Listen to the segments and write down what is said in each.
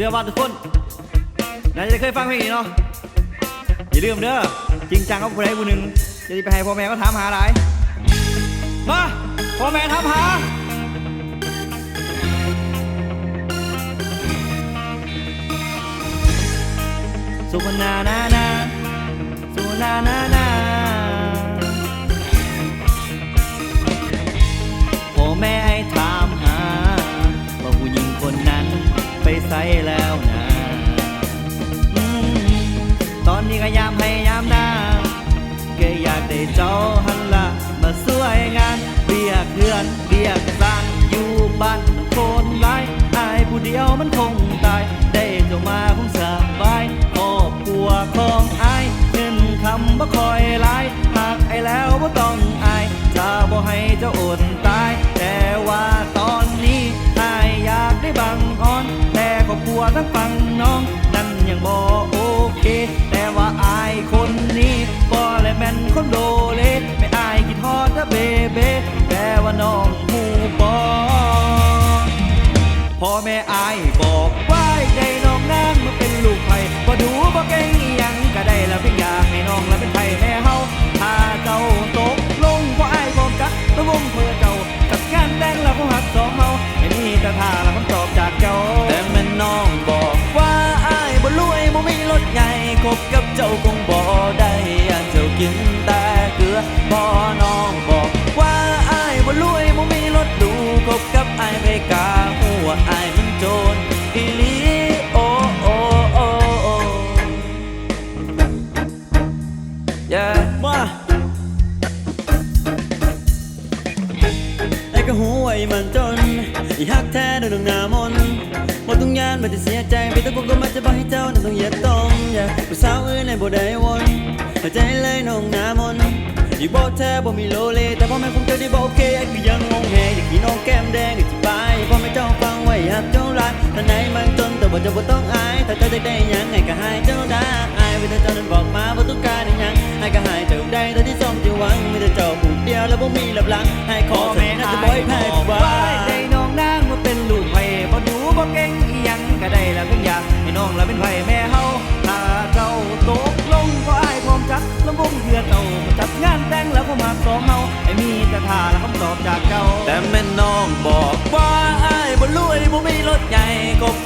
สื้อว่าทุกคนน่าจะเคยฟังเพลงนี้เนาะอย่าลืมเด้อจริงจังกับผู้ใดผู้หนึ่งจะไปให้พ่อแม่ก็ถามหาหลายมาพ่อแม่ถามหาสุขนานานาสุขนานานา นนี้ก็ยามให้ยามน้าก็อยากได้เจ้าหันละมาสวยงานเบียกเดือนเบียกสร้างอยู่บ้านโคนหลายอายผู้เดียวมันคงตาย ได้เจ้ามาคงสบายครอบครัวของอายเงินคำบ่คอยหลายหากไอแล้วบ่ต้องอายจะบ่ให้เจ้าอดตาย แต่ว่าตอนนี้อายอยากได้บังอ่อน แต่ครอบครัวทั้งฝั่ง พ่อแม่อายบอกว่าได้น้องนางมาเป็นลูกไผ่บ่ดูบ่เก่งอีหยังก็ได้ละเพียงอยากให้น้องละเป็นไผ่แม่เฮาถ้าเจ้าตกลงพราะอายบอกจักตะวงเพื่อเจ้ากับงานแต่งละผู้หักสองเฮาให้มีแต่ท่าละคำตอบจากเจ้าแต่แม่น้องบอกว่าอายบ่รวยบ่มีรถใหญ่คบกับเจ้าคงบ่ได้อยากเจ้ากินแต่เกลือพ่อน้องบอกว่าอายบ่รวยบ่มีรถหรูคบกับอายไปกา หัวอายมันโจรอีหลีโอโอโอโอ yeah มาไอ้ก็หูไว้มันจนอีฮักแท้โดนดวงหน้ามนหมดทุกงานมันจะเสียใจไปแต่พวกก็มาจะบอกให้เจ้านั้นต้องเหยียดตรงอย่าผู้สาวอื่นในบ่ได้วนเข้าใจเลยน้องหน้ามนอีบอกแท้บ่มีโลเลแต่พ่อแม่คงเจอได้บอกโอเคไอ้ก็ยังงงแฮอยากกินน้องแก้มแดง ว่าเจะบ่ต้องอายถ้าเจ้าได้ได้ยังไงก็ให้เจ้าได้อายเวลาเจ้านั้นบอกมาว่าต้องการยังไอ้ก็ให้เจ้าได้เท่าที่ส่งจะหวังมีแต่เจ้าผู้เดียวแล้วบ่มีหลับหลังให้ขอแม่น่าจะบ่ให้แพ้บกูอกว่า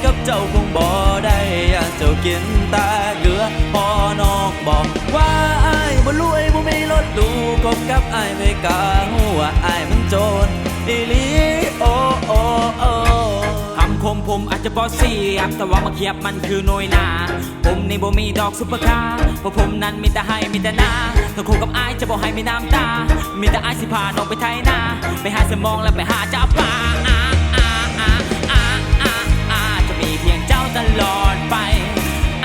กับเจ้าคงบ่ได้อยากเจ้ากินแตาเกลือพอน้องบอกว่าอ้ายบ่รวยบ่มีรถหรูกบกับอ้ายไม่กล้าหัวอ้ายมันโจรอีหลีโอโอโอคำคมผมอาจจะบอเสียบแต่ว่ามาเขียบมันคือหน่วยหนา ผมนี่บ่มีดอกซุปเปอร์คาร์เพราะผมนั้นมีแต่ให้มีแต่หนาถ้าคู่กับอายจะบอกให้มีน้ำตา มีแต่อายสิพาน้องไปไทยนาไปหาสมองแล้วไปหาจับปลาอ่าอ่า ยงเจ้าตลอดไป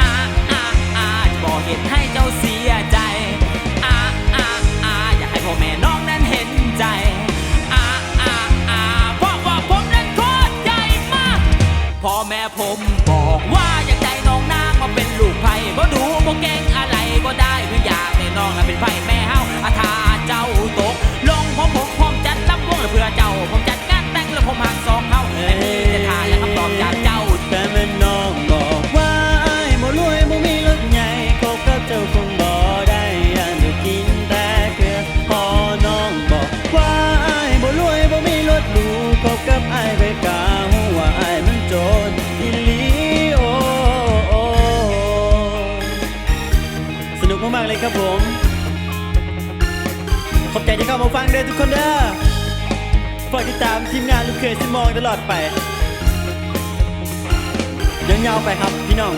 อาอาอาจะบอกเหตุให้เจ้าเสียใจอาอาอาอยากให้พ่อแม่น้องนั้นเห็นใจอาอาอาเพราะว่าผมนั้นโคตรใหญ่มากพ่อแม่ผมบอกว่าอยากได้น้องนางมาเป็นลูกไผ่บ่ดูบ่เก่งอะไรก็ได้เพื่ออยากให้น้องน่ะเป็นไผ่ ครับผม ขอบใจที่เข้ามาฟังเด้อทุกคนเด้อฝากติดตามทีมงานลูกเคยสมองตลอดไปยาวๆไปครับพี่น้อง